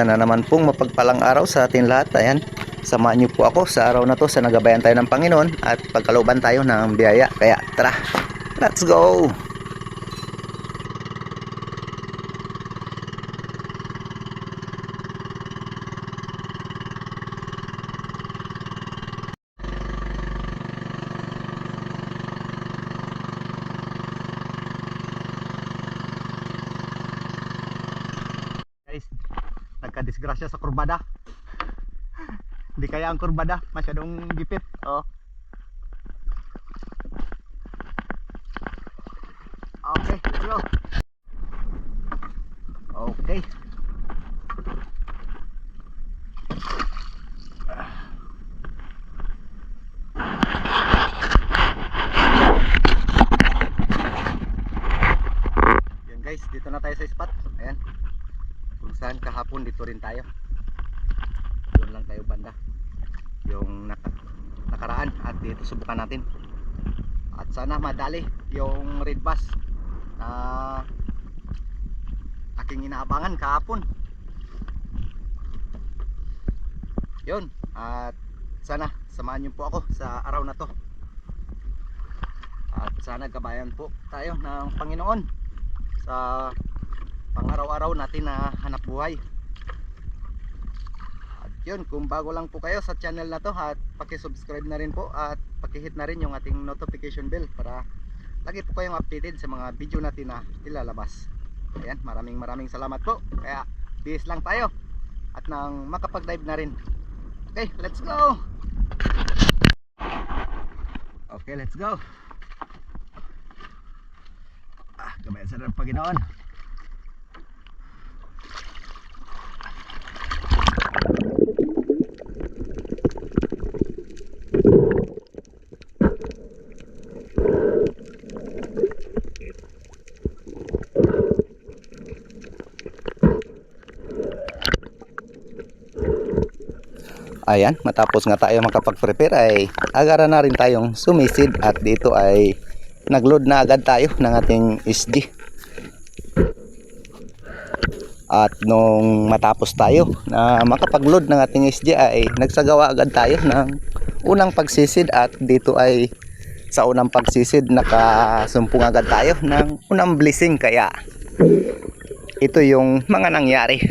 Isa na naman pong mapagpalang araw sa atin lahat. Ayan, samahan niyo po ako sa araw na to sa nagabayan tayo ng Panginoon at pagkalooban tayo ng biyaya. Kaya tara, let's go! Guys, nagka-disgrasya sa kurbada. Hindi kaya ang kurbada, masyadong gipit. Oh. Okay, let's go. Okay. Yan guys, dito na tayo sa spot. Ayan. Saan kahapon dito rin tayo. Doon lang tayo banda. Yung naka, nakaraan at dito subukan natin. At sana madali yung red bus na aking inaabangan kahapon. Yun. At sana samahan niyo po ako sa araw na to. At sana gabayan po tayo ng Panginoon sa pang-araw-araw natin na hanap buhay. At yun, kung bago lang po kayo sa channel na to at paki-subscribe na rin po at paki-hit na rin yung ating notification bell para lagi po kayong updated sa mga video natin na ilalabas. Ayan, maraming maraming salamat po. Kaya, bis lang tayo at nang makapag-dive na rin. Okay, let's go! Okay, let's go! Ah, kamay sa ng Panginoon. Ayan, matapos nga tayo makapag-prepare ay agara na rin tayong sumisid at dito ay nagload na agad tayo ng ating SG. At nung matapos tayo na makapag-load ng ating SG ay nagsagawa agad tayo ng unang pagsisid at dito ay sa unang pagsisid nakasumpong agad tayo ng unang blessing kaya ito yung mga nangyari.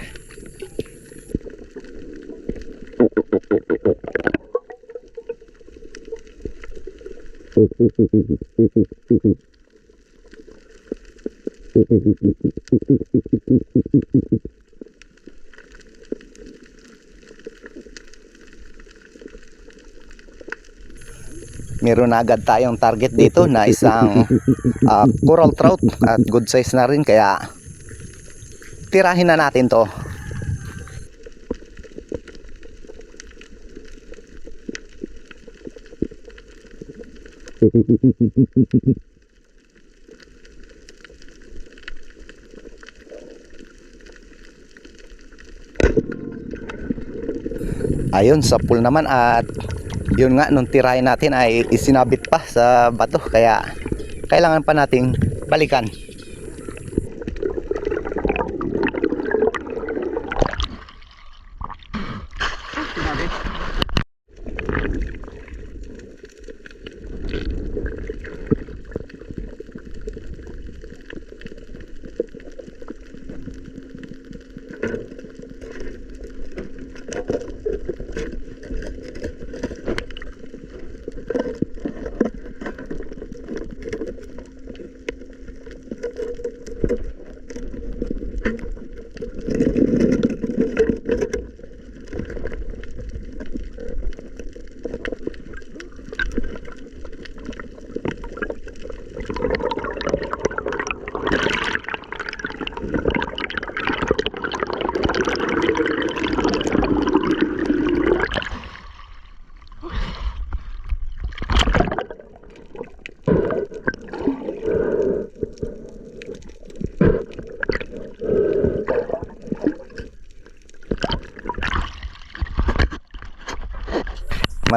Meron na agad tayong target dito na isang ah, coral trout at good size na rin kaya tirahin na natin to ayun sa pool naman at yun nga nung tirahin natin ay isinabit pa sa bato kaya kailangan pa nating balikan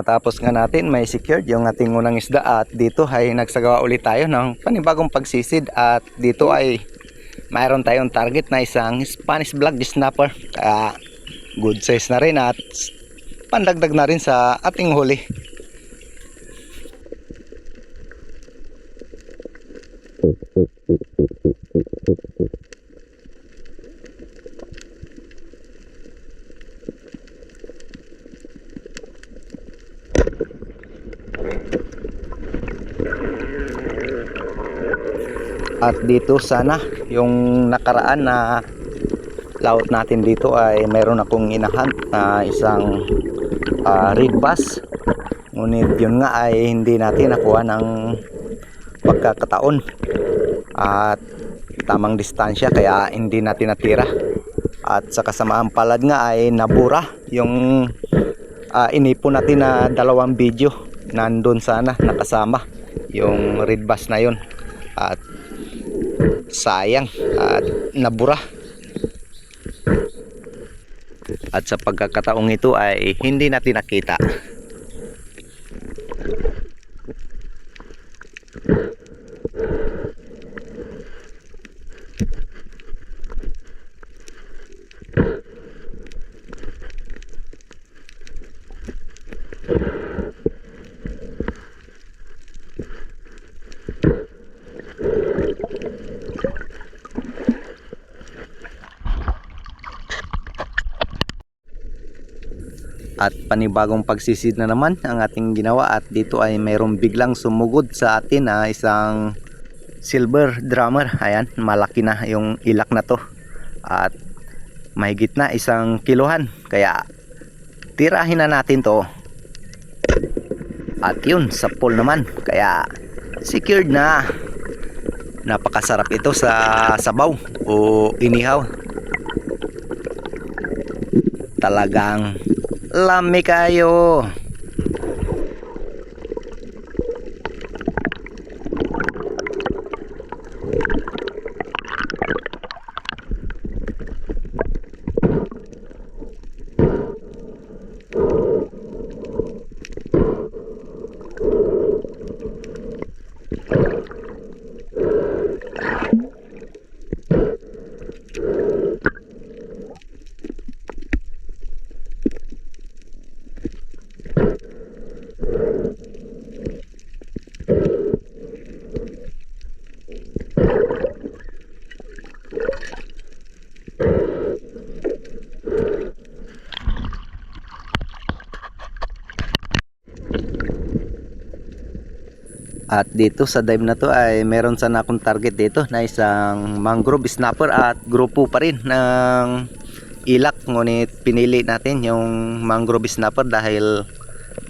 matapos nga natin may secured yung ating unang isda at dito ay nagsagawa ulit tayo ng panibagong pagsisid at dito ay mayroon tayong target na isang Spanish black snapper kaya good size na rin at pandagdag na rin sa ating huli. At dito sana yung nakaraan na laut natin dito ay meron akong inahunt na isang ah, red bass. Ngunit yun nga ay hindi natin nakuha ng pagkakataon at tamang distansya kaya hindi natin natira. At sa kasamaan palad nga ay nabura yung ah, inipon natin na dalawang video nandun sana nakasama yung red bass na yun at sayang at nabura. At sa pagkakataong ito ay hindi natin nakita at panibagong pagsisid na naman ang ating ginawa at dito ay mayroong biglang sumugod sa atin na isang silver drummer. Ayan malaki na yung ilak na to. At mahigit na isang kilohan. Kaya tirahin na natin to. At yun sa pool naman. Kaya secured na. Napakasarap ito sa sabaw o inihaw. Talagang lami kayo At dito sa dive na to ay meron sana akong target dito na isang mangrove snapper at grupo pa rin ng ilak. Ngunit pinili natin yung mangrove snapper dahil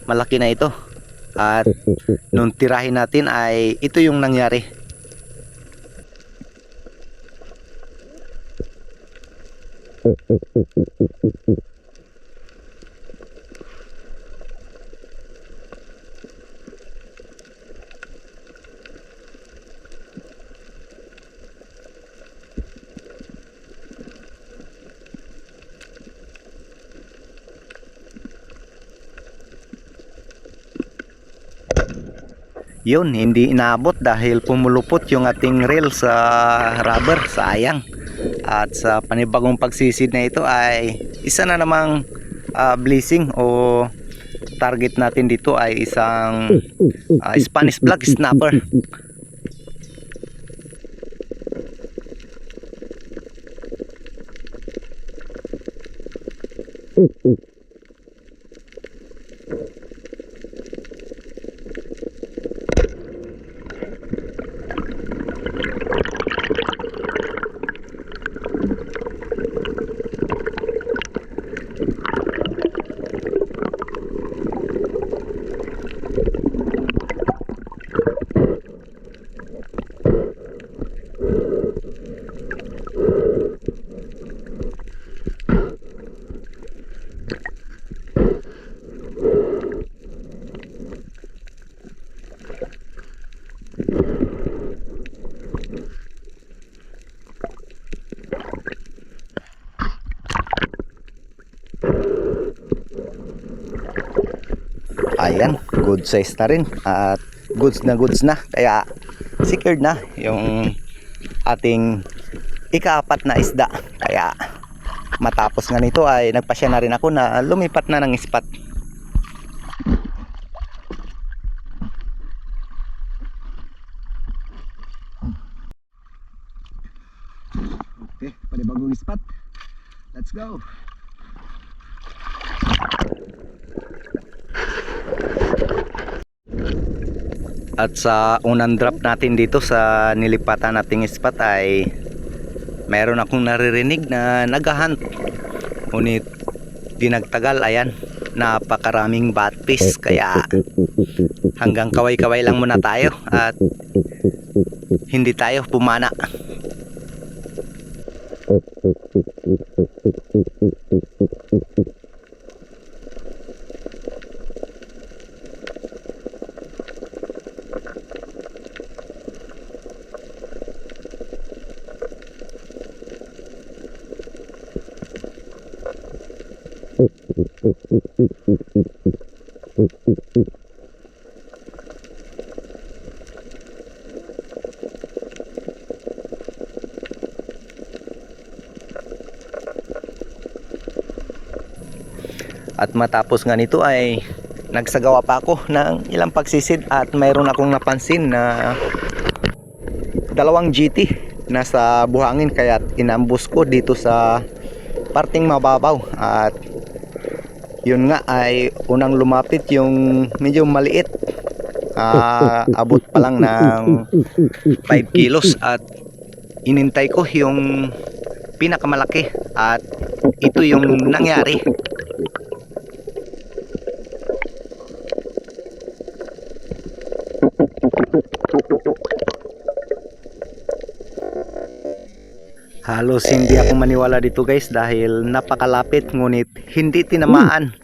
malaki na ito. At nung tirahin natin ay ito yung nangyari. Yun, hindi inabot dahil pumulupot yung ating reel sa rubber, sayang. At sa panibagong pagsisid na ito ay isa na namang ah, blessing o target natin dito ay isang ah, Spanish black snapper. Ayan, good size na rin at goods na goods na kaya secured na yung ating ikaapat na isda kaya matapos nga nito ay nagpasya na rin ako na lumipat na ng spot. Okay, panibagong spot. Let's go. At sa unang drop natin dito sa nilipatan nating spot ay mayroon akong naririnig na naghahunt. Ngunit di nagtagal, ayan, napakaraming batfish kaya hanggang kaway-kaway lang muna tayo at hindi tayo pumana. At matapos nga nito ay nagsagawa pa ako ng ilang pagsisid at mayroon akong napansin na dalawang GT nasa buhangin kaya inambus ko dito sa parting mababaw at yun nga ay unang lumapit yung medyo maliit Ah, abot pa lang ng 5 kilos at inintay ko yung pinakamalaki at ito yung nangyari. Halos hindi ako maniwala dito guys dahil napakalapit ngunit hindi tinamaan.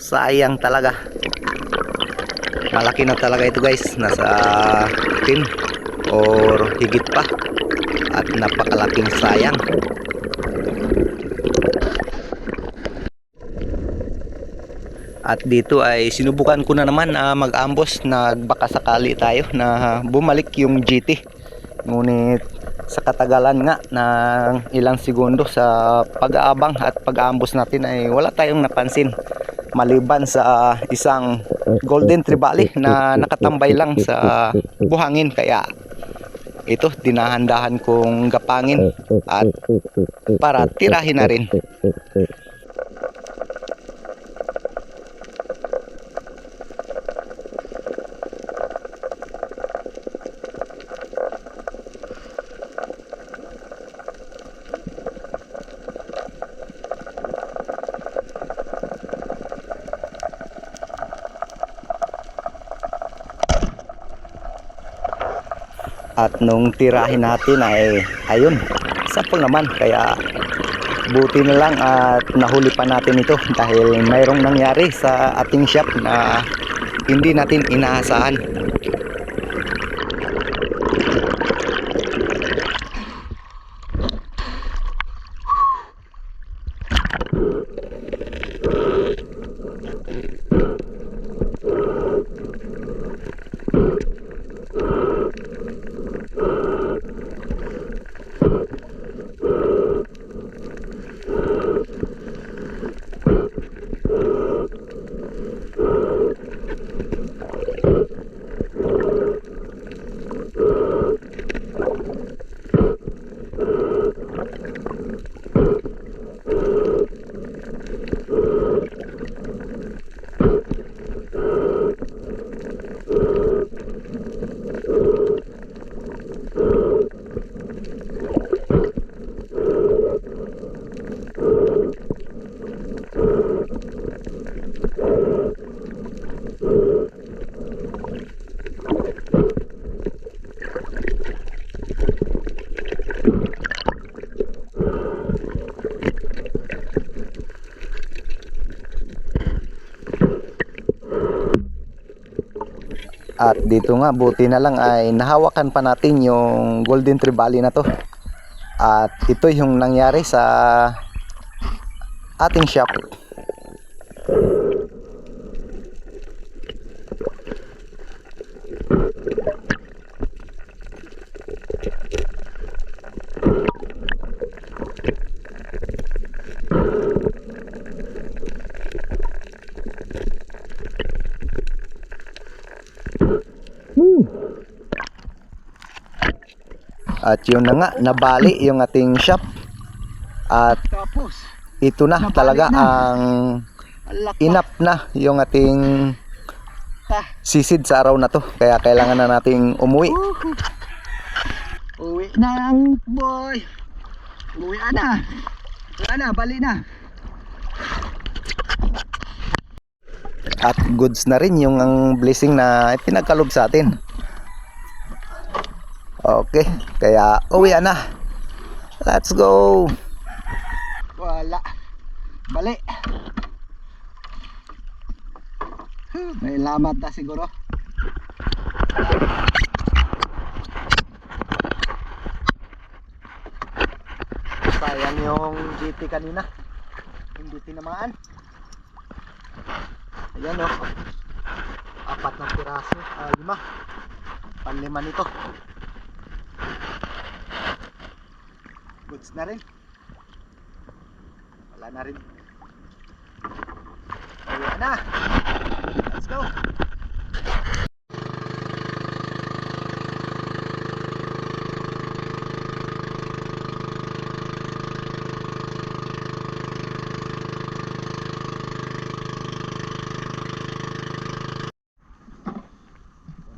Sayang talaga. Malaki na talaga ito guys. Nasa 10 or higit pa. At napakalaking sayang. At dito ay sinubukan ko na naman na mag-ambos na baka sakali tayo na bumalik yung GT. Ngunit katagalan nga ng ilang segundo sa pag-aabang at pag-aambos natin ay wala tayong napansin maliban sa isang golden tribali na nakatambay lang sa buhangin. Kaya ito dinahandahan kong gapangin at para tirahin na rin at nung tirahin natin ay ayun sapol naman. Kaya buti na lang at nahuli pa natin ito dahil mayroong nangyari sa ating shop na hindi natin inaasahan At dito nga, buti na lang ay nahawakan pa natin yung Golden Trevally na to. At ito yung nangyari sa ating shop. At yun na nga, nabali yung ating shop. At ito na talaga ang inap na yung ating sisid sa araw na to. Kaya kailangan na nating umuwi. Uwi na ang boy. Uwi na. Wala na, bali na. At goods na rin yung ang blessing na pinagkalob sa atin. Okay, kaya uwi na. Let's go. Wala. Bali. Huh, May lamat na siguro. Sayang yung GT kanina. Hindi tinamaan. Ayan o. Apat na piraso. Ah, lima. Panlima nito. Goods na rin. Wala na rin. Ayan na. Let's go.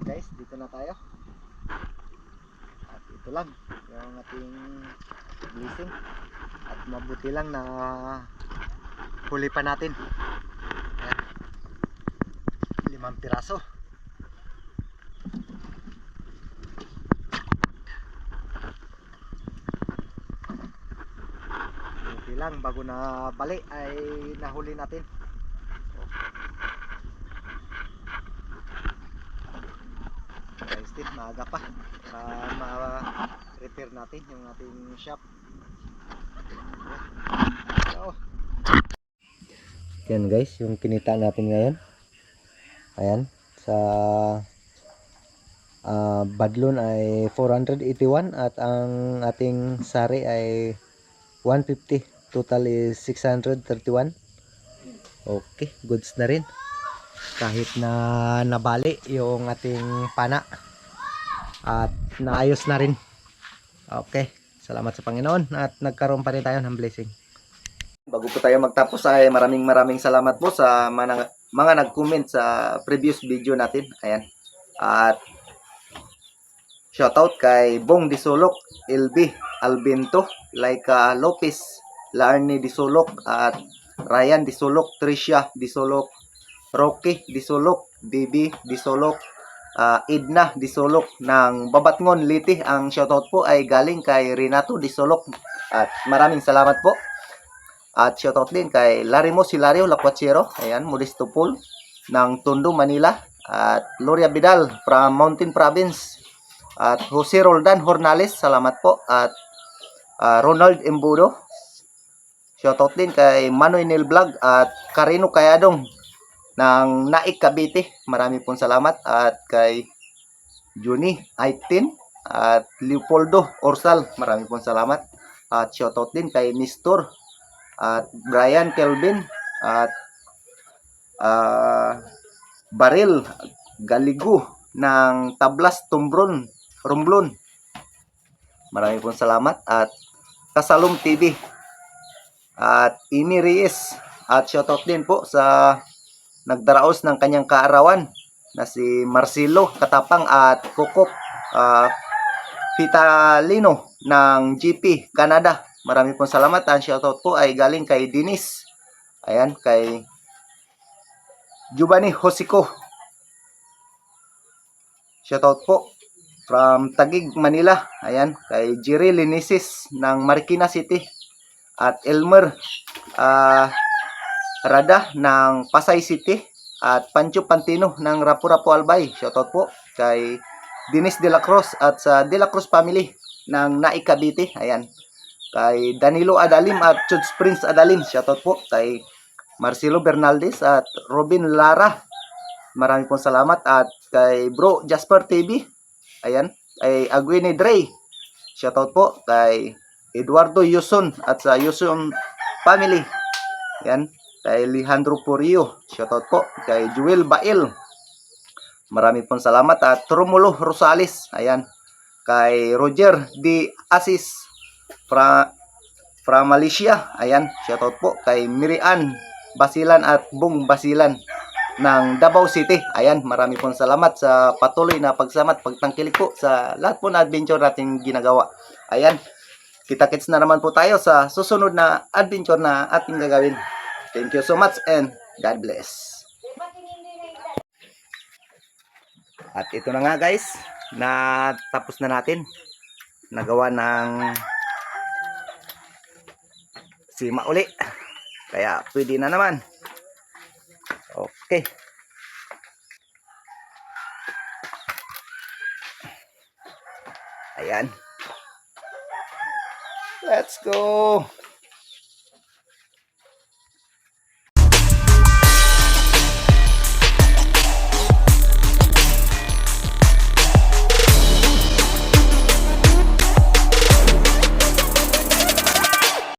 Guys, dito na tayo. At ito lang yung ating blessing. At mabuti lang na huli pa natin. Ayan. Limang piraso. Buti lang bago na bali ay nahuli natin. guys din maaga pa para ma-repair natin yung ating shop. So, yan guys yung kinita natin ngayon. Ayan sa ah, badlon ay 481 at ang ating sari ay 150 total is 631 okay goods na rin. Kahit na nabali yung ating pana. At naayos na rin okay. Salamat sa Panginoon at nagkaroon pa rin tayo ng blessing. Bago po tayo magtapos ay maraming maraming salamat po sa mga, mga nag-comment sa previous video natin. Ayan. At shoutout kay Bong Disolok LB Albento Laika Lopez Larny Disolok at Ryan Disolok Tricia Disolok Rocky Disolok, Bibi Disolok, ah, Idna Disolok ng Babatngon Liti. Ang shoutout po ay galing kay Renato Disolok. At maraming salamat po. At shoutout din kay Larimo Silario Lacuachero, ayan, Modesto Pool ng Tondo, Manila. At Gloria Vidal from Mountain Province. At Jose Roldan Hornales, salamat po. At ah, Ronald Embudo. Shoutout din kay Manuel Vlog at Karino Kayadong ng Naik Cavite. Marami pong salamat at kay Juni Aitin at Leopoldo Orsal. Marami pong salamat. At shoutout din kay Nestor at Brian Kelvin at ah Baril Galigu ng Tablas Tumbron Romblon. Marami pong salamat at Kasalom TV at Ini Reyes at shoutout din po sa nagdaraos ng kanyang kaarawan na si Marcelo Katapang at Kokok ah, Vitalino ng GP Canada. Marami pong salamat. Ang shoutout po ay galing kay Dinis. Ayan, kay Giovanni Hosico. Shoutout po from Tagig, Manila. Ayan, kay Jerry Linisis ng Marikina City. At Elmer ah Rada ng Pasay City at Pancho Pantino ng Rapu-Rapu Albay. Shoutout po kay Dinis De La Cruz at sa De La Cruz family ng Naik Cavite. Ayan. Kay Danilo Adalim at Chuds Prince Adalim. Shoutout po kay Marcelo Bernaldez at Robin Lara. Maraming pong salamat at kay Bro Jasper TV. Ayan. Kay Aguine Dre. Shoutout po kay Eduardo Yuson at sa Yuson family. Ayan kay Alejandro Purio. Shoutout po kay Joel Bail. Marami pong salamat at Romulo Rosales. Ayan. kay Roger D. Asis fra from Malaysia. Ayan, shoutout po kay Mirian Basilan at Bung Basilan ng Davao City. Ayan, marami pong salamat sa patuloy na pagsamat, pagtangkilik po sa lahat po na adventure nating ginagawa. Ayan, kita-kits na naman po tayo sa susunod na adventure na ating gagawin. Thank you so much and God bless. At ito na nga guys, na tapos na natin. Nagawa ng sima uli. Kaya pwede na naman. Okay. Ayan. Let's go.